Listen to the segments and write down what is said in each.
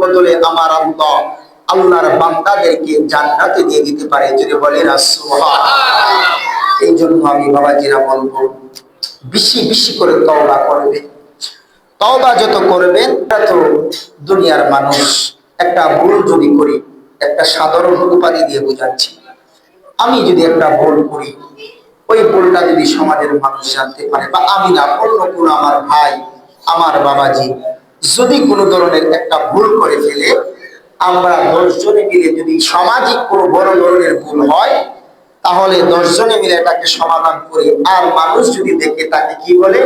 বদলে আমার আল্লাহ আল্লাহর বান্দাদেরকে জান্নাতে দিয়ে দিতে পারে। যদি বলে এই জন্য আমি বাবাজিরা বলব, বেশি বেশি করে তওবা করবে। তওবা যত করবেন তত দুনিয়ার মানুষ একটা ভুল যদি করি, একটা সাধারণ উপাধি দিয়ে বোঝাচ্ছি। আমি যদি একটা ভুল করি, ওই ভুলটা যদি সমাজের মানুষ জানতে পারে, বা আমি না, অন্য কোনো আমার ভাই, আমার বাবাজি যদি কোনো ধরনের একটা ভুল করে ফেলে, আমরা দশজনে মিলে যদি সামাজিক কোনো বড় ধরনের ভুল হয়, তাহলে দশজনে মিলে এটাকে সমাধান করি। আর মানুষ যদি দেখে তাকে কি বলে?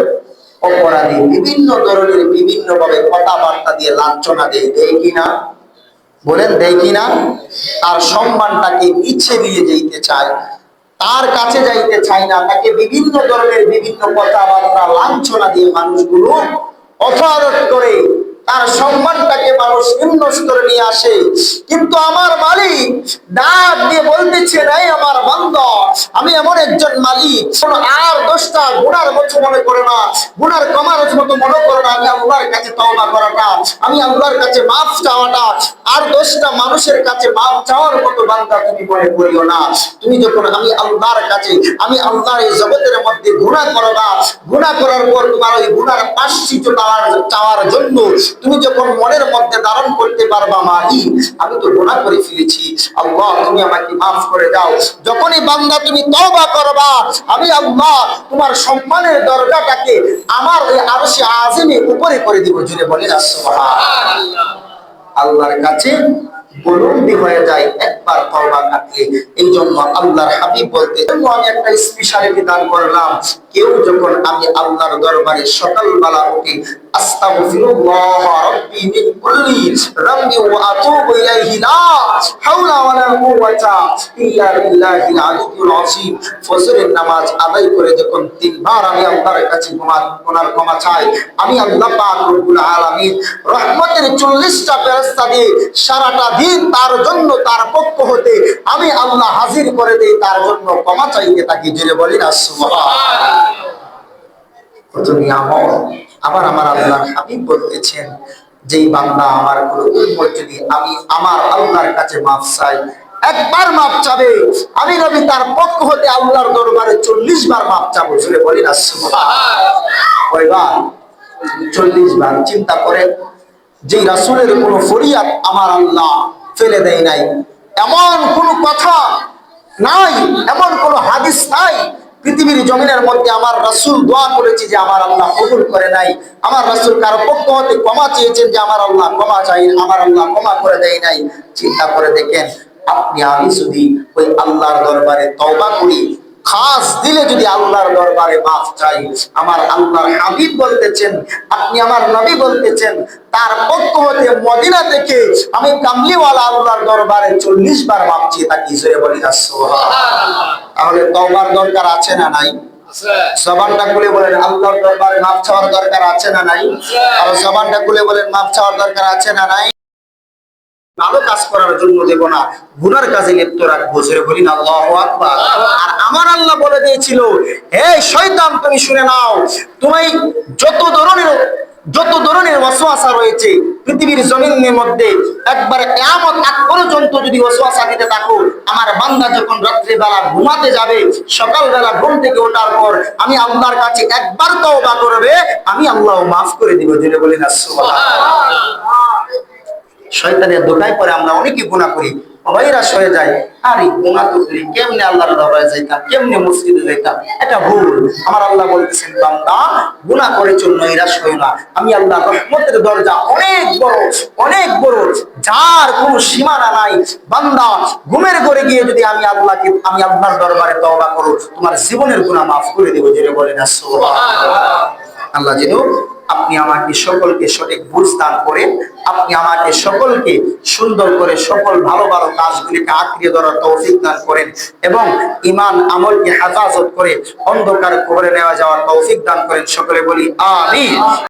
অপরাধী। বিভিন্ন ধরনের বিভিন্ন ভাবে কথাবার্তা দিয়ে লাঞ্ছনা দেয়। দেয় কিনা বলেন, দেয় কিনা তার সম্মানটাকে নিচে দিয়ে যেতে চায়, তার কাছে যাইতে চায় না, তাকে বিভিন্ন ধরনের বিভিন্ন কথাবার্তা, লাঞ্ছনা দিয়ে মানুষগুলো অপরাধ করে তার সম্মানটাকে মানুষ নিম্ন স্তরে নিয়ে আসে। কিন্তু আমার ডাক দিয়ে বলতেছে আমার আমি এমন একজন মালিক শোনো, আর দোষটা গুনার মতো মনে করে না। গুনার কমার মতো মনে করে না আমি আল্লাহর কাছে তওবা করাটা আমি আল্লাহর কাছে মাফ চাওয়াটা আর দোষটা মানুষের কাছে মাফ চাওয়ার মতো বান্দা তুমি মনে করিও না। তুমি যখন আমি আল্লাহর কাছে আমি আল্লাহর এই জগতের মধ্যে গুনাহ করবা গুনাহ করার পর তোমার ওই গুনার পাশ্চিত্য চাওয়ার জন্য তুমি যখন মনের মধ্যে ধারণ করতে পারবা মাহি আমি তো গুনাহ করে ফেলেছি। আল্লাহ তুমি আমাকে মাফ করে দাও। যখনই বান্দা তুমি তওবা করবা, আমি আল্লাহ তোমার সম্মানের দরজাটাকে আমার ওই আরশে আযিমে উপরে করে দিব জুড়ে বলে না আল্লাহর কাছে বলন্দি হয়ে যায় একবার তওবা কাটলে এই জন্য আল্লাহর হাবিব বলতে আমি একটা স্পেশালিটি দান করলাম। কেউ যখন আমি আল্লাহর দরবারে সকালবেলা উঠি আস্তাগফিরুল্লাহ মিন কুল্লি রাব্বি ওয়া আতুবু ইলাইহি লা হাওলা ওয়ালা কুওয়াতা ইল্লা বিল্লাহিল আযীম। ফজরের নামাজ আদায় করে যখন তিনবার আমি আল্লাহর কাছে ক্ষমা, ওনার ক্ষমা চাই, আমি আল্লাহ পাক রব্বুল আলামিন রহমতের 40টা ফেরেশতা দিয়ে সারাটা দিন তার জন্য, তার পক্ষ হতে আমি আল্লাহ হাজির করে দেই, তার জন্য ক্ষমা চাইতে থাকি। জেনে বলি না সুবহানাল্লাহ। কত নিয়ামত। আবার আমার আল্লাহর হাবিব বলতেছেন যেই বান্দা আমার কোনো উম্মত যদি আমি আমার আল্লাহর কাছে মাফ চাই, একবার মাপ চাবে। আমি নবী তার পক্ষ হতে আল্লাহর দরবারে চল্লিশ বার মাপ চাবো। শুনে বলি না কয়বার? চল্লিশ বার। চিন্তা করে যে রাসূলের কোনো ফরিয়াদ আমার আল্লাহ ফেলে দেয় নাই, এমন কোনো কথা নাই, এমন কোনো হাদিস নাই পৃথিবীর জমিনের মধ্যে আমার রাসুল দোয়া করেছে যে আমার আল্লাহ কবুল করে নাই। আমার রাসুল কারও পক্ষ হতে ক্ষমা চেয়েছেন যে আমার আল্লাহ ক্ষমা চাই, আমার আল্লাহ ক্ষমা করে দেয় নাই। চিন্তা করে দেখেন, আপনি আমি যদি ওই আল্লাহর দরবারে তওবা করি খাস দিলে যদি আল্লাহর দরবারে মাফ চাই আমার আল্লাহর হাবিব বলতেছেন আপনি আমার নবী বলতেছেন তার পক্ষ হতে মদিনা থেকে আমি কামলিওয়ালা আল্লাহর দরবারে চল্লিশ বার মাফ চেয়ে থাকি জোরে বলি। তাহলে তওবার দরকার আছে না নাই? জবানটা খুলে বলেন আল্লাহর দরবারে মাফ চাওয়ার দরকার আছে না নাই? আর জবানটা খুলে বলেন মাফ চাওয়ার দরকার আছে না নাই? ভালো কাজ করার জন্য দেব না। গুনার কাজে লিপ্ত রাখব, জোরে বলি না, আল্লাহু আকবার। আর আমার আল্লাহ বলে দিয়েছিল, হে শয়তান, তুমি শুনে নাও তুমি যত ধরনের যত ধরনের ওয়াসওয়াসা রয়েছে, পৃথিবীর জমিনের মধ্যে একবার কিয়ামত আগ পর্যন্ত যদি ওয়াসওয়াসা দিতে থাকো, আমার বান্দা যখন রাত্রে বেলা ঘুমাতে যাবে, সকালবেলা ঘুম থেকে ওঠার পর আমি আল্লাহর কাছে একবার তওবা করবে, আমি আল্লাহ মাফ করে দিব জেনে বলি না, সুবহানাল্লাহ। শয়তানের দোকায় পরে আমরা অনেকে গুণা করি। ভাইরাস হয়ে যায়। আরে গুণা তো করি কেমনে আল্লাহর দরবারে যাইতাম? কেমনে মসজিদে যাইতাম? এটা ভুল। আমার আল্লাহ বলতেছেন, বান্দা গুণা করে চল নৈরাশ হই না। আমি আল্লাহ রহমতের দরজা অনেক বড় অনেক বড়। যার কোনো সীমানা নাই। বান্দা, ঘুমের ঘরে গিয়ে যদি আমি আল্লাহকে, আমি আল্লাহর দরবারে তওবা করো, তোমার জীবনের গুনাহ মাফ করে দেবো যেটা বলে না, সুবহানাল্লাহ। আল্লাহ যেন আপনি আমাকে সকলকে সঠিক বুঝ দান করেন আপনি আমাকে সকলকে সুন্দর করে সকল ভালো ভালো কাজগুলিকে আঁকড়িয়ে ধরার তৌফিক দান করেন এবং ইমান আমলকে হেফাজত করে অন্ধকার করে নেওয়া যাওয়ার তৌফিক দান করেন। সকলে বলি, আমিন।